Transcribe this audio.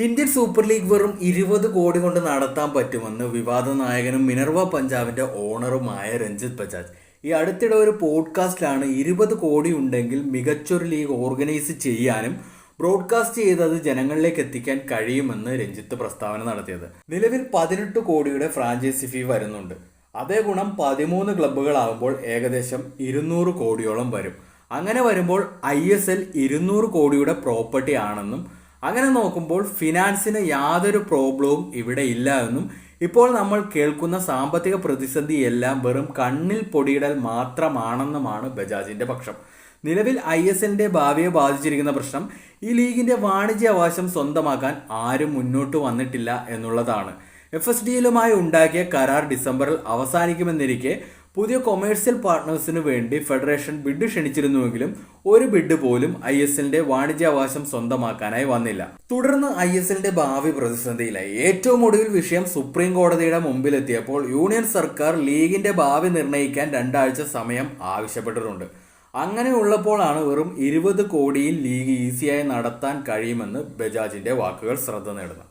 Indian super league വെറും ഇരുപത് കോടി കൊണ്ട് നടത്താൻ പറ്റുമെന്ന് വിവാദ നായകനും മിനർവ പഞ്ചാബിന്റെ ഓണറുമായ രഞ്ജിത് ബജാജ്. ഈ അടുത്തിടെ ഒരു പോഡ്കാസ്റ്റിലാണ് ഇരുപത് കോടി ഉണ്ടെങ്കിൽ മികച്ചൊരു ലീഗ് ഓർഗനൈസ് ചെയ്യാനും ബ്രോഡ്കാസ്റ്റ് ചെയ്ത് അത് ജനങ്ങളിലേക്ക് എത്തിക്കാൻ കഴിയുമെന്ന് രഞ്ജിത്ത് പ്രസ്താവന നടത്തിയത്. നിലവിൽ പതിനെട്ട് കോടിയുടെ ഫ്രാഞ്ചൈസി ഫീ വരുന്നുണ്ട്. അതേ ഗുണം പതിമൂന്ന് ക്ലബ്ബുകളാകുമ്പോൾ ഏകദേശം ഇരുന്നൂറ് കോടിയോളം വരും. അങ്ങനെ വരുമ്പോൾ ഐ എസ് എൽ ഇരുന്നൂറ് കോടിയുടെ പ്രോപ്പർട്ടി ആണെന്നും അങ്ങനെ നോക്കുമ്പോൾ ഫിനാൻസിന് യാതൊരു പ്രോബ്ലവും ഇവിടെ ഇല്ല എന്നും ഇപ്പോൾ നമ്മൾ കേൾക്കുന്ന സാമ്പത്തിക പ്രതിസന്ധി എല്ലാം വെറും കണ്ണിൽ പൊടിയിടൽ മാത്രമാണെന്നുമാണ് ബജാജിന്റെ പക്ഷം. നിലവിൽ ഐ എസ് എന്റെ ഭാവിയെ ബാധിച്ചിരിക്കുന്ന പ്രശ്നം ഈ ലീഗിന്റെ വാണിജ്യ അവകാശം സ്വന്തമാക്കാൻ ആരും മുന്നോട്ട് വന്നിട്ടില്ല എന്നുള്ളതാണ്. എഫ് എസ് ഡി എല്ലുമായി ഉണ്ടാക്കിയ കരാർ ഡിസംബറിൽ അവസാനിക്കുമെന്നിരിക്കെ പുതിയ കൊമേഴ്സ്യൽ പാർട്ട്നേഴ്സിന് വേണ്ടി ഫെഡറേഷൻ ബിഡ് ക്ഷണിച്ചിരുന്നുവെങ്കിലും ഒരു ബിഡ് പോലും ഐ എസ് എല്ലിന്റെ വാണിജ്യാവകാശം സ്വന്തമാക്കാനായി വന്നില്ല. തുടർന്ന് ഐ എസ് എല്ലിന്റെ ഭാവി പ്രതിസന്ധിയിലായി. ഏറ്റവും ഒടുവിൽ വിഷയം സുപ്രീം കോടതിയുടെ മുമ്പിലെത്തിയപ്പോൾ യൂണിയൻ സർക്കാർ ലീഗിന്റെ ഭാവി നിർണയിക്കാൻ രണ്ടാഴ്ച സമയം ആവശ്യപ്പെട്ടിട്ടുണ്ട്. അങ്ങനെ ഉള്ളപ്പോഴാണ് വെറും ഇരുപത് കോടിയിൽ ലീഗ് ഈസിയായി നടത്താൻ കഴിയുമെന്ന് ബജാജിന്റെ വാക്കുകൾ ശ്രദ്ധ നേടുന്നത്.